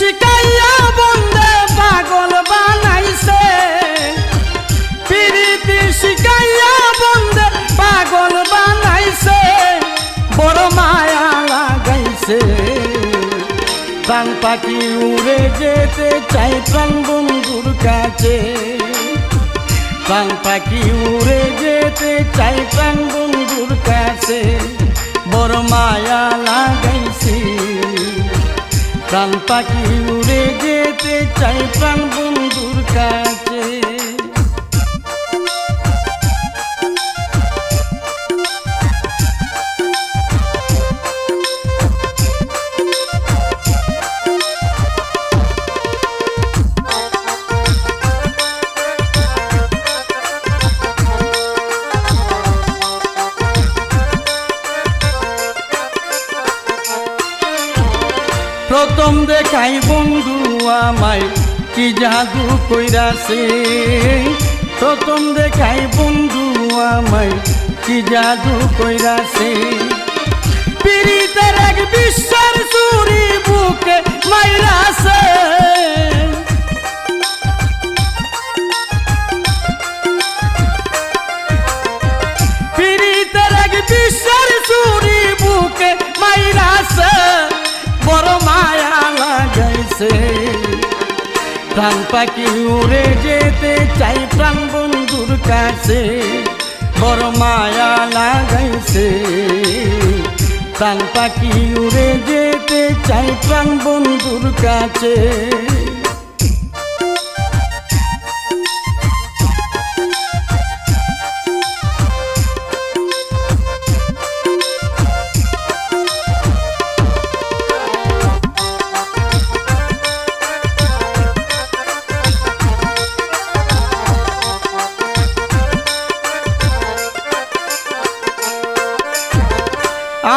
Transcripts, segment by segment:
শিকাইয়া বন্দে পাগল বানাইছে। পিরিতি শিকাইয়া বন্দে পাগল বানাইছে। বড় মায়া লাগাইছে। প্রাণ পাখি উড়ে যেতে চাই প্রাণ বন্ধুর কাছে। প্রাণ পাখি উড়ে যেতে চাই প্রাণ বন্ধুর কাছে। বড় মায়া লাগাইছে। প্রাণ পাখি উড়ে যেতে চাই প্রাণ বন্ধুর কাছে। প্রথম দেখাই বন্ধু আমায়, কি জাদু কইরাছে? প্রথম দেখাই বন্ধু আমায়, কি জাদু কইরাছে? পীড়িতের এক বিশ্বের চুরি বুকে মাইরাছে। প্রাণ পাখি উড়ে যেতে চাই প্রাণ বন্ধুর কাছে। বড় মায়া লাগাইছে। প্রাণ পাখি উড়ে যেতে চাই প্রাণ বন্ধুর কাছে।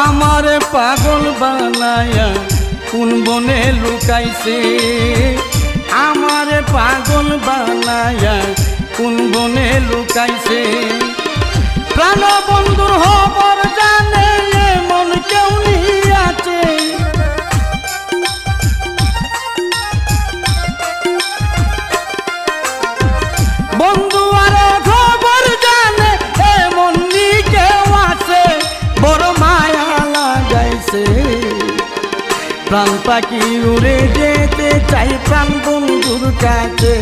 আমার পাগল বানায়া কোন বনে লুকাইছে? আমার পাগল বানায়া কোন বনে লুকাইছে? প্রাণ বন্ধুর হবর জানে মন কেউ আছে। প্রাণ পাখি উড়ে যেতে চাই প্রাণ বন্ধুর কাছে।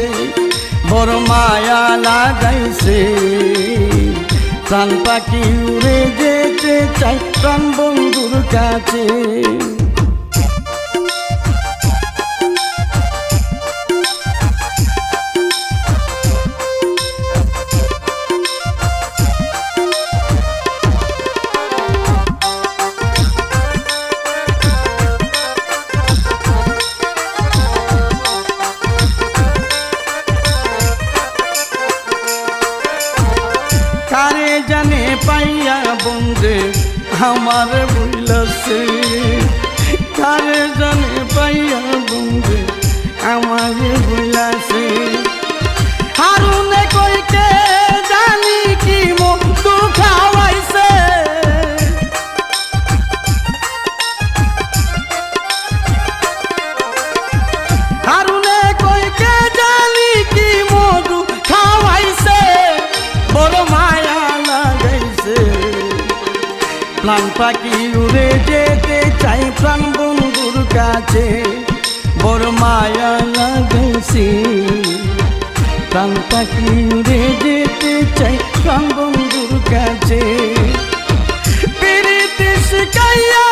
বড় মায়া লাগাইছে। প্রাণ পাখি উড়ে যেতে চাই প্রাণ বন্ধুর কাছে। আমার বইলাছে পাখি উড়ে যেতে চাই প্রাণ বন্ধুর কাছে। বড় মায়া লাগাইছে প্রাণ পাখি উড়ে যেতে চাই প্রাণ বন্ধুর কাছে। শিখাইয়া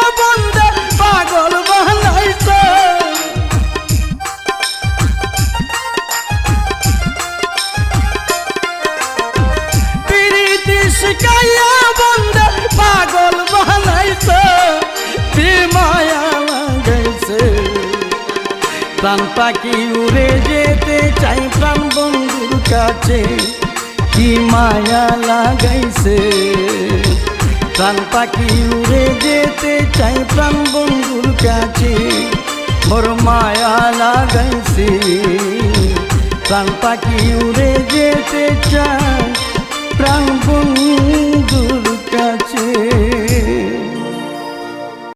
প্রাণ পাখি উড়ে যেতে চাই প্রাণ বন্ধুর কাছে। কি মায়া লাগাইছে? প্রাণ পাখি উড়ে যেতে চাই প্রাণ বন্ধুর কাছে। বড় মায়া লাগাইছে। প্রাণ পাখি উড়ে যেতে চাই প্রাণ বন্ধু